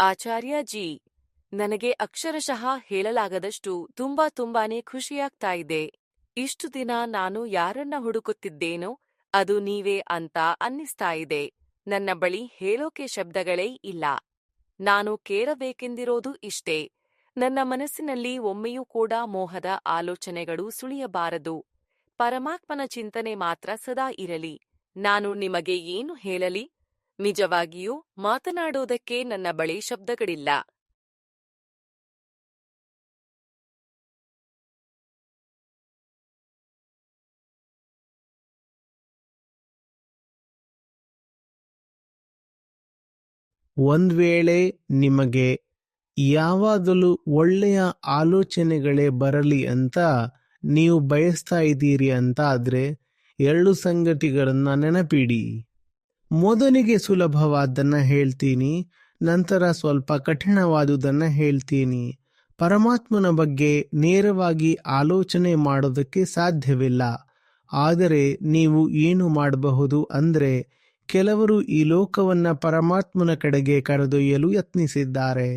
ಆಚಾರ್ಯ G, ನನಗೆ ಅಕ್ಷರಶಃ ಹೇಳಲಾಗದಷ್ಟು ತುಂಬಾ ತುಂಬಾನೇ ಖುಷಿಯಾಗ್ತಾ ಇದೆ. ಇಷ್ಟು ದಿನ ನಾನು ಯಾರನ್ನ ಹುಡುಕುತ್ತಿದ್ದೇನೋ ಅದು ನೀವೇ ಅಂತ ಅನ್ನಿಸ್ತಾ ಇದೆ. ನನ್ನ ಬಳಿ ಹೇಳೋಕೆ ಶಬ್ದಗಳೇ ಇಲ್ಲ. ನಾನು ಕೇಳಬೇಕೆಂದಿರೋದು ಇಷ್ಟೇ. ನನ್ನ ಮನಸ್ಸಿನಲ್ಲಿ ಒಮ್ಮೆಯೂ ಕೂಡ ಮೋಹದ ಆಲೋಚನೆಗಳು ಸುಳಿಯಬಾರದು. ಪರಮಾತ್ಮನ ಚಿಂತನೆ ಮಾತ್ರ ಸದಾ ಇರಲಿ. ನಾನು ನಿಮಗೆ ಏನು ಹೇಳಲಿ? ನಿಜವಾಗಿಯೂ ಮಾತನಾಡುವುದಕ್ಕೆ ನನ್ನ ಬಳಿ ಶಬ್ದಗಳಿಲ್ಲ. ಒಂದ್ ವೇಳೆ ನಿಮಗೆ ಯಾವಾಗಲೂ ಒಳ್ಳೆಯ ಆಲೋಚನೆಗಳೇ ಬರಲಿ ಅಂತ ನೀವು ಬಯಸ್ತಾ ಇದ್ದೀರಿ ಅಂತ ಆದ್ರೆ ಎರಡು ಸಂಗತಿಗಳನ್ನ ನೆನಪಿಡಿ. ಮೊದಲಿಗೆ ಸುಲಭವಾದನ್ನ ಹೇಳ್ತೀನಿ, ನಂತರ ಸ್ವಲ್ಪ ಕಠಿಣವಾದುದನ್ನ ಹೇಳ್ತೀನಿ. ಪರಮಾತ್ಮನ ಬಗ್ಗೆ ನೇರವಾಗಿ ಆಲೋಚನೆ ಮಾಡೋದಕ್ಕೆ ಸಾಧ್ಯವಿಲ್ಲ. ಆದರೆ ನೀವು ಏನು ಮಾಡಬಹುದು ಅಂದರೆ, ಕೆಲವರು ಈ ಲೋಕವನ್ನ ಪರಮಾತ್ಮನ ಕಡೆಗೆ ಕರೆದೊಯ್ಯಲು ಯತ್ನಿಸಿದ್ದಾರೆ.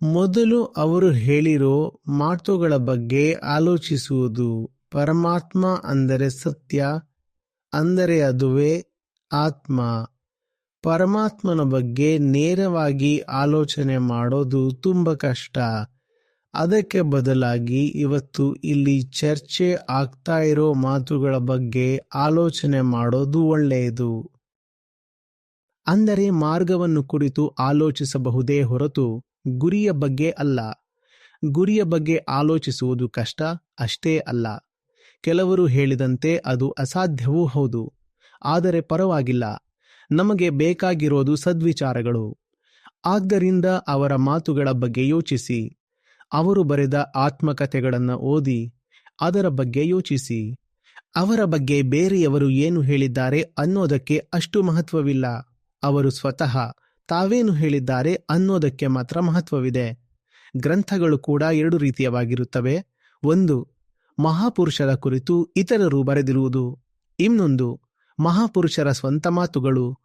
ಮೊದಲು ಅವರು ಹೇಳಿರೋ ಮಾತುಗಳ ಬಗ್ಗೆ ಆಲೋಚಿಸುವುದು ಪರಮಾತ್ಮ ಅಂದರೆ ಸತ್ಯ, ಅಂದರೆ ಅದುವೇ ಆತ್ಮ. ಪರಮಾತ್ಮನ ಬಗ್ಗೆ ನೇರವಾಗಿ ಆಲೋಚನೆ ಮಾಡೋದು ತುಂಬ ಕಷ್ಟ. ಅದಕ್ಕೆ ಬದಲಾಗಿ ಇವತ್ತು ಇಲ್ಲಿ ಚರ್ಚೆ ಆಗ್ತಾ ಇರೋ ಮಾತುಗಳ ಬಗ್ಗೆ ಆಲೋಚನೆ ಮಾಡೋದು ಒಳ್ಳೆಯದು. ಅಂದರೆ ಮಾರ್ಗವನ್ನು ಕುರಿತು ಆಲೋಚಿಸಬಹುದೇ ಹೊರತು ಗುರಿಯ ಬಗ್ಗೆ ಅಲ್ಲ. ಗುರಿಯ ಬಗ್ಗೆ ಆಲೋಚಿಸುವುದು ಕಷ್ಟ, ಅಷ್ಟೇ ಅಲ್ಲ. ಕೆಲವರು ಹೇಳಿದಂತೆ ಅದು ಅಸಾಧ್ಯವೂ ಹೌದು. ಆದರೆ ಪರವಾಗಿಲ್ಲ. ನಮಗೆ ಬೇಕಾಗಿರೋದು ಸದ್ವಿಚಾರಗಳು. ಆದ್ದರಿಂದ ಅವರ ಮಾತುಗಳ ಬಗ್ಗೆ ಯೋಚಿಸಿ. ಅವರು ಬರೆದ ಆತ್ಮಕಥೆಗಳನ್ನು ಓದಿ, ಅದರ ಬಗ್ಗೆ ಯೋಚಿಸಿ. ಅವರ ಬಗ್ಗೆ ಬೇರೆಯವರು ಏನು ಹೇಳಿದ್ದಾರೆ ಅನ್ನೋದಕ್ಕೆ ಅಷ್ಟು ಮಹತ್ವವಿಲ್ಲ. ಅವರು ಸ್ವತಃ ತಾವೇನು ಹೇಳಿದ್ದಾರೆ ಅನ್ನೋದಕ್ಕೆ ಮಾತ್ರ ಮಹತ್ವವಿದೆ. ಗ್ರಂಥಗಳು ಕೂಡ ಎರಡು ರೀತಿಯವಾಗಿರುತ್ತವೆ. ಒಂದು, ಮಹಾಪುರುಷರ ಕುರಿತು ಇತರರು ಬರೆದಿರುವುದು. ಇನ್ನೊಂದು ಮಹಾಪುರುಷರ ಸ್ವಂತ ಮಾತುಗಳು.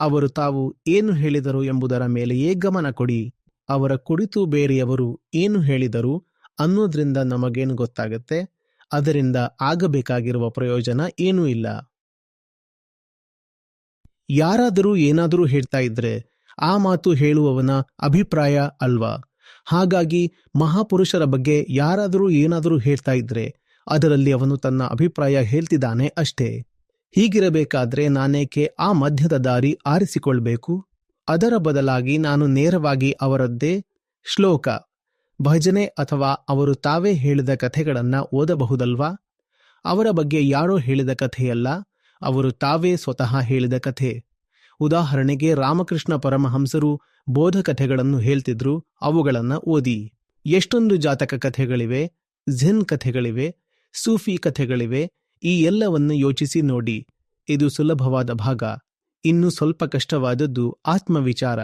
ಅವರು ತಾವು ಏನು ಹೇಳಿದರು ಎಂಬುದರ ಮೇಲೆಯೇ ಗಮನ ಕೊಡಿ. ಅವರ ಕುರಿತು ಬೇರೆಯವರು ಏನು ಹೇಳಿದರು ಅನ್ನೋದ್ರಿಂದ ನಮಗೇನು ಗೊತ್ತಾಗತ್ತೆ? ಅದರಿಂದ ಆಗಬೇಕಾಗಿರುವ ಪ್ರಯೋಜನ ಏನೂ ಇಲ್ಲ. ಯಾರಾದರೂ ಏನಾದರೂ ಹೇಳ್ತಾ ಇದ್ರೆ ಆ ಮಾತು ಹೇಳುವವನ ಅಭಿಪ್ರಾಯ ಅಲ್ವಾ? ಹಾಗಾಗಿ ಮಹಾಪುರುಷರ ಬಗ್ಗೆ ಯಾರಾದರೂ ಏನಾದರೂ ಹೇಳ್ತಾ ಇದ್ರೆ ಅದರಲ್ಲಿ ಅವನು ತನ್ನ ಅಭಿಪ್ರಾಯ ಹೇಳ್ತಿದ್ದಾನೆ ಅಷ್ಟೇ. ಹೀಗಿರಬೇಕಾದ್ರೆ ನಾನೇಕೆ ಆ ಮಧ್ಯದ ದಾರಿ ಆರಿಸಿಕೊಳ್ಬೇಕು? ಅದರ ಬದಲಾಗಿ ನಾನು ನೇರವಾಗಿ ಅವರದ್ದೇ ಶ್ಲೋಕ, ಭಜನೆ ಅಥವಾ ಅವರು ತಾವೇ ಹೇಳಿದ ಕಥೆಗಳನ್ನ ಓದಬಹುದಲ್ವಾ? ಅವರ ಬಗ್ಗೆ ಯಾರೋ ಹೇಳಿದ ಕಥೆಯಲ್ಲ, ಅವರು ತಾವೇ ಸ್ವತಃ ಹೇಳಿದ ಕಥೆ. ಉದಾಹರಣೆಗೆ ರಾಮಕೃಷ್ಣ ಪರಮಹಂಸರು ಬೋಧಕಥೆಗಳನ್ನು ಹೇಳ್ತಿದ್ರು, ಅವುಗಳನ್ನು ಓದಿ. ಎಷ್ಟೊಂದು ಜಾತಕ ಕಥೆಗಳಿವೆ, ಝಿನ್ ಕಥೆಗಳಿವೆ, ಸೂಫಿ ಕಥೆಗಳಿವೆ ಈ ಎಲ್ಲವನ್ನು ಯೋಚಿಸಿ ನೋಡಿ. ಇದು ಸುಲಭವಾದ ಭಾಗ. ಇನ್ನು ಸ್ವಲ್ಪ ಕಷ್ಟವಾದದ್ದು ಆತ್ಮವಿಚಾರ.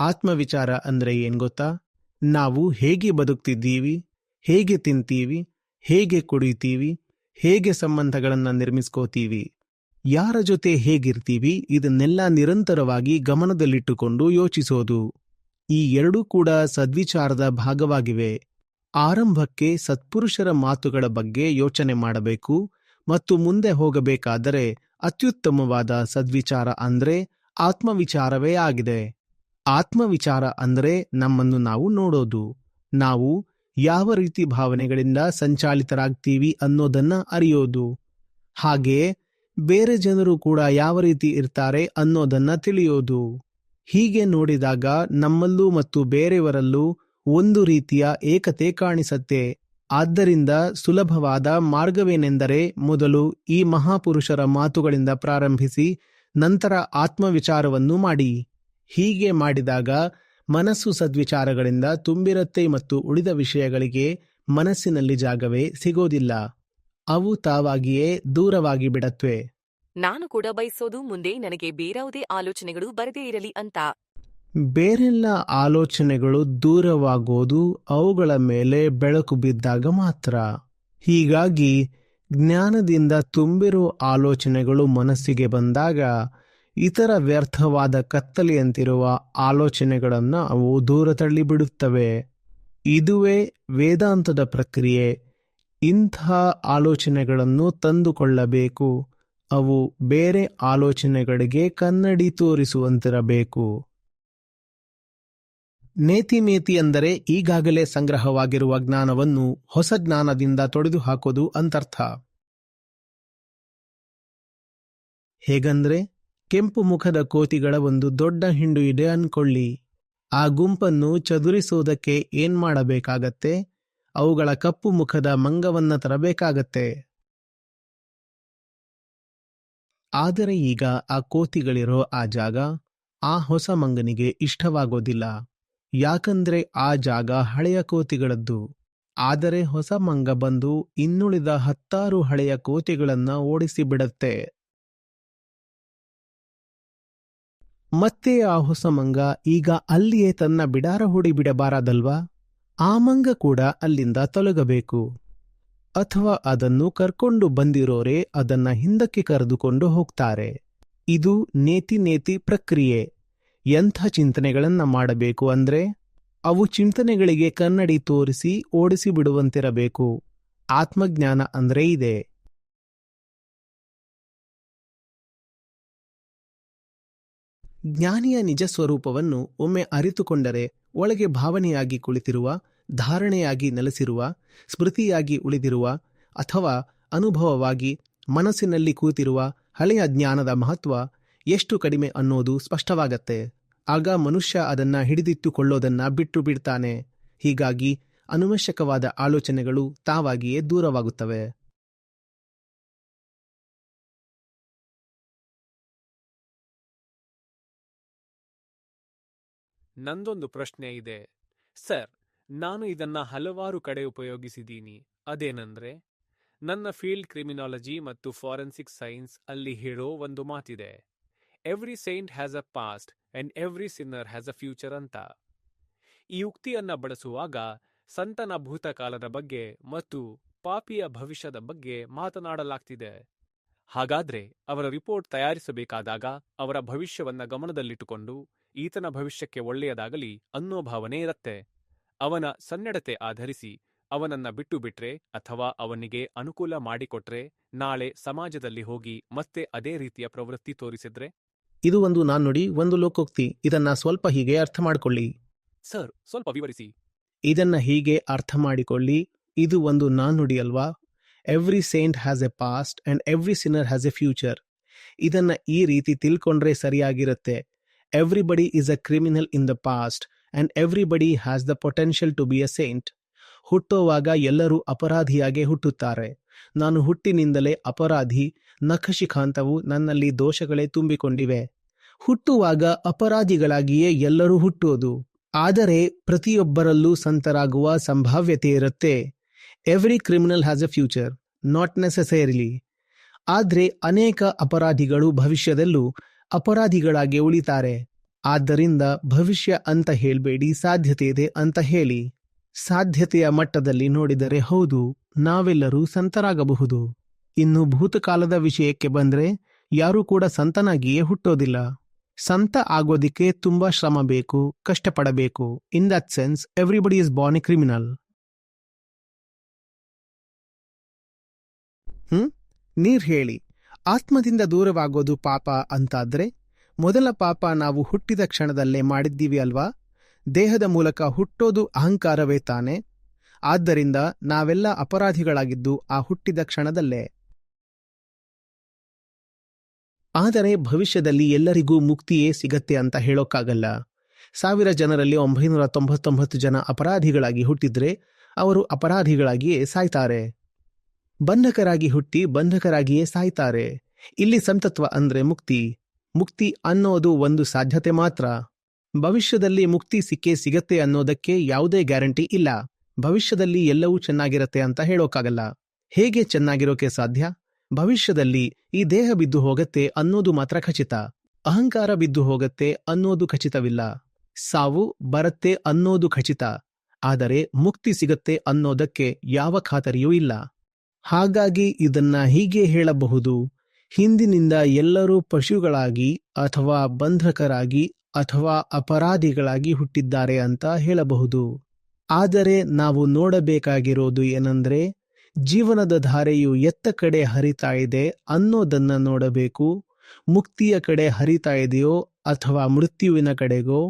ಆತ್ಮವಿಚಾರ ಅಂದ್ರೆ ಏನ್ ಗೊತ್ತಾ? ನಾವು ಹೇಗೆ ಬದುಕ್ತಿದ್ದೀವಿ? ಹೇಗೆ ತಿಂತೀವಿ? ಹೇಗೆ ಕುಡಿತೀವಿ? ಹೇಗೆ ಸಂಬಂಧಗಳನ್ನು ನಿರ್ಮಿಸ್ಕೋತೀವಿ? ಯಾರ ಜೊತೆ ಹೇಗಿರ್ತೀವಿ? ಇದನ್ನೆಲ್ಲ ನಿರಂತರವಾಗಿ ಗಮನದಲ್ಲಿಟ್ಟುಕೊಂಡು ಯೋಚಿಸೋದು. ಈ ಎರಡೂ ಕೂಡ ಸದ್ವಿಚಾರದ ಭಾಗವಾಗಿವೆ. ಆರಂಭಕ್ಕೆ ಸತ್ಪುರುಷರ ಮಾತುಗಳ ಬಗ್ಗೆ ಯೋಚನೆ ಮಾಡಬೇಕು. ಮತ್ತು ಮುಂದೆ ಹೋಗಬೇಕಾದರೆ ಅತ್ಯುತ್ತಮವಾದ ಸದ್ವಿಚಾರ ಅಂದ್ರೆ ಆತ್ಮವಿಚಾರವೇ ಆಗಿದೆ. ಆತ್ಮವಿಚಾರ ಅಂದ್ರೆ ನಮ್ಮನ್ನು ನಾವು ನೋಡೋದು. ನಾವು ಯಾವ ರೀತಿ ಭಾವನೆಗಳಿಂದ ಸಂಚಾಲಿತರಾಗ್ತೀವಿ ಅನ್ನೋದನ್ನ ಅರಿಯೋದು. ಹಾಗೆ ಬೇರೆ ಜನರು ಕೂಡ ಯಾವ ರೀತಿ ಇರ್ತಾರೆ ಅನ್ನೋದನ್ನ ತಿಳಿಯೋದು. ಹೀಗೆ ನೋಡಿದಾಗ ನಮ್ಮಲ್ಲೂ ಮತ್ತು ಬೇರೆಯವರಲ್ಲೂ ಒಂದು ರೀತಿಯ ಏಕತೆ ಕಾಣಿಸತ್ತೆ. ಆದ್ದರಿಂದ ಸುಲಭವಾದ ಮಾರ್ಗವೇನೆಂದರೆ ಮೊದಲು ಈ ಮಹಾಪುರುಷರ ಮಾತುಗಳಿಂದ ಪ್ರಾರಂಭಿಸಿ ನಂತರ ಆತ್ಮವಿಚಾರವನ್ನು ಮಾಡಿ. ಹೀಗೆ ಮಾಡಿದಾಗ ಮನಸ್ಸು ಸದ್ವಿಚಾರಗಳಿಂದ ತುಂಬಿರತ್ತೆ ಮತ್ತು ಉಳಿದ ವಿಷಯಗಳಿಗೆ ಮನಸ್ಸಿನಲ್ಲಿ ಜಾಗವೇ ಸಿಗೋದಿಲ್ಲ. ಅವು ತಾವಾಗಿಯೇ ದೂರವಾಗಿ ಬಿಡತ್ವೆ. ನಾನು ಕೂಡ ಬಯಸೋದು ಮುಂದೆ ನನಗೆ ಬೇರಾವುದೇ ಆಲೋಚನೆಗಳು ಬರದೇ ಇರಲಿ ಅಂತ. ಬೇರೆಲ್ಲ ಆಲೋಚನೆಗಳು ದೂರವಾಗೋದು ಅವುಗಳ ಮೇಲೆ ಬೆಳಕು ಬಿದ್ದಾಗ ಮಾತ್ರ. ಹೀಗಾಗಿ ಜ್ಞಾನದಿಂದ ತುಂಬಿರೋ ಆಲೋಚನೆಗಳು ಮನಸ್ಸಿಗೆ ಬಂದಾಗ ಇತರ ವ್ಯರ್ಥವಾದ ಕತ್ತಲೆಯಂತಿರುವ ಆಲೋಚನೆಗಳನ್ನು ಅವು ದೂರ ತಳ್ಳಿಬಿಡುತ್ತವೆ. ಇದುವೇ ವೇದಾಂತದ ಪ್ರಕ್ರಿಯೆ. ಇಂಥ ಆಲೋಚನೆಗಳನ್ನು ತಂದುಕೊಳ್ಳಬೇಕು. ಅವು ಬೇರೆ ಆಲೋಚನೆಗಳಿಗೆ ಕನ್ನಡಿ ತೋರಿಸುವಂತಿರಬೇಕು. ನೇತಿಮೇತಿ ಅಂದರೆ ಈಗಾಗಲೇ ಸಂಗ್ರಹವಾಗಿರುವ ಜ್ಞಾನವನ್ನು ಹೊಸ ಜ್ಞಾನದಿಂದ ತೊಡೆದು ಹಾಕೋದು ಅಂತರ್ಥ. ಹೇಗಂದ್ರೆ ಕೆಂಪು ಮುಖದ ಕೋತಿಗಳ ಒಂದು ದೊಡ್ಡ ಹಿಂಡು ಇದೆ ಅನ್ಕೊಳ್ಳಿ. ಆ ಗುಂಪನ್ನು ಚದುರಿಸೋದಕ್ಕೆ ಏನ್ ಮಾಡಬೇಕಾಗತ್ತೆ? ಅವುಗಳ ಕಪ್ಪು ಮುಖದ ಮಂಗವನ್ನ ತರಬೇಕಾಗತ್ತೆ. ಆದರೆ ಈಗ ಆ ಕೋತಿಗಳಿರೋ ಆ ಜಾಗ ಆ ಹೊಸ ಮಂಗನಿಗೆ ಇಷ್ಟವಾಗೋದಿಲ್ಲ. ಯಾಕಂದ್ರೆ ಆ ಜಾಗ ಹಳೆಯ ಕೋತಿಗಳದ್ದು. ಆದರೆ ಹೊಸ ಮಂಗ ಬಂದು ಇನ್ನುಳಿದ ಹತ್ತಾರು ಹಳೆಯ ಕೋತಿಗಳನ್ನ ಓಡಿಸಿಬಿಡತ್ತೆ ಮತ್ತೆ ಆ ಹೊಸ ಮಂಗ ಈಗ ಅಲ್ಲಿಯೇ ತನ್ನ ಬಿಡಾರ ಹೂಡಿಬಿಡಬಾರದಲ್ವಾ ಆ ಮಂಗ ಕೂಡ ಅಲ್ಲಿಂದ ತೊಲಗಬೇಕು. ಅಥವಾ ಅದನ್ನು ಕರ್ಕೊಂಡು ಬಂದಿರೋರೇ ಅದನ್ನ ಹಿಂದಕ್ಕೆ ಕರೆದುಕೊಂಡು ಹೋಗ್ತಾರೆ. ಇದು ನೇತಿ ನೇತಿ ಪ್ರಕ್ರಿಯೆ. ಎಂಥ ಚಿಂತನೆಗಳನ್ನು ಮಾಡಬೇಕು ಅಂದ್ರೆ ಅವು ಚಿಂತನೆಗಳಿಗೆ ಕನ್ನಡಿ ತೋರಿಸಿ ಓಡಿಸಿ ಬಿಡುವಂತಿರಬೇಕು. ಆತ್ಮಜ್ಞಾನ ಅಂದರೆ ಇದೆ. ಜ್ಞಾನಿಯ ನಿಜ ಸ್ವರೂಪವನ್ನು ಒಮ್ಮೆ ಅರಿತುಕೊಂಡರೆ ಒಳಗೆ ಭಾವನೆಯಾಗಿ ಕುಳಿತಿರುವ, ಧಾರಣೆಯಾಗಿ ನೆಲೆಸಿರುವ, ಸ್ಮೃತಿಯಾಗಿ ಉಳಿದಿರುವ ಅಥವಾ ಅನುಭವವಾಗಿ ಮನಸ್ಸಿನಲ್ಲಿ ಕೂತಿರುವ ಹಳೆಯ ಜ್ಞಾನದ ಮಹತ್ವ ಎಷ್ಟು ಕಡಿಮೆ ಅನ್ನೋದು ಸ್ಪಷ್ಟವಾಗತ್ತೆ. ಆಗ ಮನುಷ್ಯ ಅದನ್ನ ಹಿಡಿದಿಟ್ಟುಕೊಳ್ಳೋದನ್ನ ಬಿಟ್ಟು ಬಿಡ್ತಾನೆ. ಹೀಗಾಗಿ ಅನವಶ್ಯಕವಾದ ಆಲೋಚನೆಗಳು ತಾವಾಗಿಯೇ ದೂರವಾಗುತ್ತವೆ. ನಂದೊಂದು ಪ್ರಶ್ನೆ ಇದೆ. ಸರ್, ನಾನು ಇದನ್ನ ಹಲವಾರು ಕಡೆ ಉಪಯೋಗಿಸಿದ್ದೀನಿ. ಅದೇನಂದ್ರೆ, ನನ್ನ ಫೀಲ್ಡ್ ಕ್ರಿಮಿನಾಲಜಿ ಮತ್ತು ಫಾರೆನ್ಸಿಕ್ ಸೈನ್ಸ್ ಅಲ್ಲಿ ಹೇಳೋ ಒಂದು ಮಾತಿದೆ. Every saint has a past and every sinner has a future ಅಂತ. ಈ ಉಕ್ತಿಯನ್ನ ಬಳಸುವಾಗ ಸಂತನ ಭೂತಕಾಲದ ಬಗ್ಗೆ ಮತ್ತು ಪಾಪಿಯ ಭವಿಷ್ಯದ ಬಗ್ಗೆ ಮಾತನಾಡಲಾಗ್ತಿದೆ. ಹಾಗಾದ್ರೆ ಅವರ ರಿಪೋರ್ಟ್ ತಯಾರಿಸಬೇಕಾದಾಗ ಅವರ ಭವಿಷ್ಯವನ್ನ ಗಮನದಲ್ಲಿಟ್ಟುಕೊಂಡು ಈತನ ಭವಿಷ್ಯಕ್ಕೆ ಒಳ್ಳೆಯದಾಗಲಿ ಅನ್ನೋ ಭಾವನೆ ಇರತ್ತೆ. ಅವನ ಸನ್ನಡತೆ ಆಧರಿಸಿ ಅವನನ್ನ ಬಿಟ್ಟು ಬಿಟ್ರೆ ಅಥವಾ ಅವನಿಗೆ ಅನುಕೂಲ ಮಾಡಿಕೊಟ್ರೆ ನಾಳೆ ಸಮಾಜದಲ್ಲಿ ಹೋಗಿ ಮತ್ತೆ ಅದೇ ರೀತಿಯ ಪ್ರವೃತ್ತಿ ತೋರಿಸಿದ್ರೆ ಇದು ಒಂದು ನಾಣ್ಣುಡಿ ಒಂದು ಲೋಕೋಕ್ತಿ. ಇದನ್ನ ಸ್ವಲ್ಪ ಹೀಗೆ ಅರ್ಥ ಮಾಡಿಕೊಳ್ಳಿ. ಸರ್ ಸ್ವಲ್ಪ ವಿವರಿಸಿ. ಇದನ್ನ ಹೀಗೆ ಅರ್ಥ ಮಾಡಿಕೊಳ್ಳಿ. ಇದು ಒಂದು ನಾಣ್ಣುಡಿ ಅಲ್ವಾ? Every saint has a past and every sinner has a future ಇದನ್ನ ಈ ರೀತಿ ತಿಳ್ಕೊಂಡ್ರೆ ಸರಿಯಾಗಿರುತ್ತೆ. Everybody is a criminal in the past and everybody has the potential to be a saint ಹುಟ್ಟುವಾಗ ಎಲ್ಲರೂ ಅಪರಾಧಿಯಾಗೆ ಹುಟ್ಟುತ್ತಾರೆ. ನಾನು ಹುಟ್ಟಿನಿಂದಲೇ ಅಪರಾಧಿ ನಖಶಿಖಾಂತವು ನನ್ನಲ್ಲಿ ದೋಷಗಳೇ ತುಂಬಿಕೊಂಡಿವೆ. ಹುಟ್ಟುವಾಗ ಅಪರಾಧಿಗಳಾಗಿಯೇ ಎಲ್ಲರೂ ಹುಟ್ಟುವುದು. ಆದರೆ ಪ್ರತಿಯೊಬ್ಬರಲ್ಲೂ ಸಂತರಾಗುವ ಸಂಭಾವ್ಯತೆ ಇರುತ್ತೆ. Every criminal has a future not necessarily ಆದರೆ ಅನೇಕ ಅಪರಾಧಿಗಳು ಭವಿಷ್ಯದಲ್ಲೂ ಅಪರಾಧಿಗಳಾಗಿ ಉಳಿತಾರೆ. ಆದ್ದರಿಂದ ಭವಿಷ್ಯ ಅಂತ ಹೇಳಬೇಡಿ, ಸಾಧ್ಯತೆ ಇದೆ ಅಂತ ಹೇಳಿ. ಸಾಧ್ಯತೆಯ ಮಟ್ಟದಲ್ಲಿ ನೋಡಿದರೆ ಹೌದು, ನಾವೆಲ್ಲರೂ ಸಂತರಾಗಬಹುದು. ಇನ್ನು ಭೂತಕಾಲದ ವಿಷಯಕ್ಕೆ ಬಂದ್ರೆ ಯಾರೂ ಕೂಡ ಸಂತನಾಗಿಯೇ ಹುಟ್ಟೋದಿಲ್ಲ. ಸಂತ ಆಗೋದಿಕ್ಕೆ ತುಂಬಾ ಶ್ರಮ ಬೇಕು, ಕಷ್ಟಪಡಬೇಕು. In that sense everybody is born a criminal hmm? ನೀರ್ ಹೇಳಿ. ಆತ್ಮದಿಂದ ದೂರವಾಗೋದು ಪಾಪ ಅಂತಾದ್ರೆ, ಮೊದಲ ಪಾಪ ನಾವು ಹುಟ್ಟಿದ ಕ್ಷಣದಲ್ಲೇ ಮಾಡಿದ್ದೀವಿ ಅಲ್ವಾ? ದೇಹದ ಮೂಲಕ ಹುಟ್ಟೋದು ಅಹಂಕಾರವೇ ತಾನೆ? ಆದ್ದರಿಂದ ನಾವೆಲ್ಲ ಅಪರಾಧಿಗಳಾಗಿದ್ದು ಆ ಹುಟ್ಟಿದ ಕ್ಷಣದಲ್ಲೇ. ಆದರೆ ಭವಿಷ್ಯದಲ್ಲಿ ಎಲ್ಲರಿಗೂ ಮುಕ್ತಿಯೇ ಸಿಗತ್ತೆ ಅಂತ ಹೇಳೋಕ್ಕಾಗಲ್ಲ. ಸಾವಿರ ಜನರಲ್ಲಿ ಒಂಬೈನೂರ ತೊಂಬತ್ತೊಂಬತ್ತು ಜನ ಅಪರಾಧಿಗಳಾಗಿ ಹುಟ್ಟಿದ್ರೆ ಅವರು ಅಪರಾಧಿಗಳಾಗಿಯೇ ಸಾಯ್ತಾರೆ. ಬಂಧಕರಾಗಿ ಹುಟ್ಟಿ ಬಂಧಕರಾಗಿಯೇ ಸಾಯ್ತಾರೆ. ಇಲ್ಲಿ ಸಂತತ್ವ ಅಂದ್ರೆ ಮುಕ್ತಿ. ಮುಕ್ತಿ ಅನ್ನೋದು ಒಂದು ಸಾಧ್ಯತೆ ಮಾತ್ರ. ಭವಿಷ್ಯದಲ್ಲಿ ಮುಕ್ತಿ ಸಿಕ್ಕೇ ಸಿಗತ್ತೆ ಅನ್ನೋದಕ್ಕೆ ಯಾವುದೇ ಗ್ಯಾರಂಟಿ ಇಲ್ಲ. ಭವಿಷ್ಯದಲ್ಲಿ ಎಲ್ಲವೂ ಚೆನ್ನಾಗಿರತ್ತೆ ಅಂತ ಹೇಳೋಕ್ಕಾಗಲ್ಲ. ಹೇಗೆ ಚೆನ್ನಾಗಿರೋಕೆ ಸಾಧ್ಯ? ಭವಿಷ್ಯದಲ್ಲಿ ಈ ದೇಹ ಬಿದ್ದು ಹೋಗತ್ತೆ ಅನ್ನೋದು ಮಾತ್ರ ಖಚಿತ. ಅಹಂಕಾರ ಬಿದ್ದು ಹೋಗತ್ತೆ ಅನ್ನೋದು ಖಚಿತವಿಲ್ಲ. ಸಾವು ಬರತ್ತೆ ಅನ್ನೋದು ಖಚಿತ. ಆದರೆ ಮುಕ್ತಿ ಸಿಗತ್ತೆ ಅನ್ನೋದಕ್ಕೆ ಯಾವ ಖಾತರಿಯೂ ಇಲ್ಲ. ಹಾಗಾಗಿ ಇದನ್ನ ಹೀಗೆ ಹೇಳಬಹುದು. ಹಿಂದಿನಿಂದ ಎಲ್ಲರೂ ಪಶುಗಳಾಗಿ ಅಥವಾ ಬಂಧಕರಾಗಿ ಅಥವಾ ಅಪರಾಧಿಗಳಾಗಿ ಹುಟ್ಟಿದ್ದಾರೆ ಅಂತ ಹೇಳಬಹುದು. ಆದರೆ ನಾವು ನೋಡಬೇಕಾಗಿರೋದು ಏನಂದ್ರೆ ಜೀವನದ ಧಾರೆಯು ಎತ್ತ ಕಡೆ ಹರಿತಾ ಇದೆ ಅನ್ನೋದನ್ನ ನೋಡಬೇಕು. ಮುಕ್ತಿಯ ಕಡೆ ಹರಿತಾ ಇದೆಯೋ ಅಥವಾ ಮೃತ್ಯುವಿನ ಕಡೆಗೋ?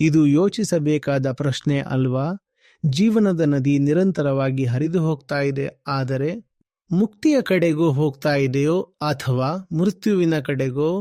ಇದು ಯೋಚಿಸಬೇಕಾದ ಪ್ರಶ್ನೆ ಅಲ್ವಾ? ಜೀವನದ ನದಿ ನಿರಂತರವಾಗಿ ಹರಿದು ಹೋಗ್ತಾ ಇದೆ, ಆದರೆ ಮುಕ್ತಿಯ ಕಡೆಗೂ ಹೋಗ್ತಾ ಇದೆಯೋ ಅಥವಾ ಮೃತ್ಯುವಿನ ಕಡೆಗೋ?